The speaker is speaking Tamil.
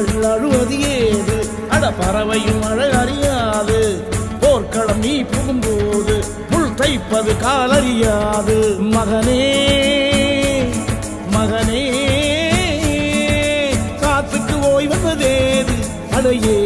புலிகள் அழுவது ஏது? அட பறவையும் அழ அறியாது. போர்க்களம் நீ புகும்போது முள் தைப்பது காலறியாது மகனே மகனே காத்துக்கு ஓய்வதேது அடையே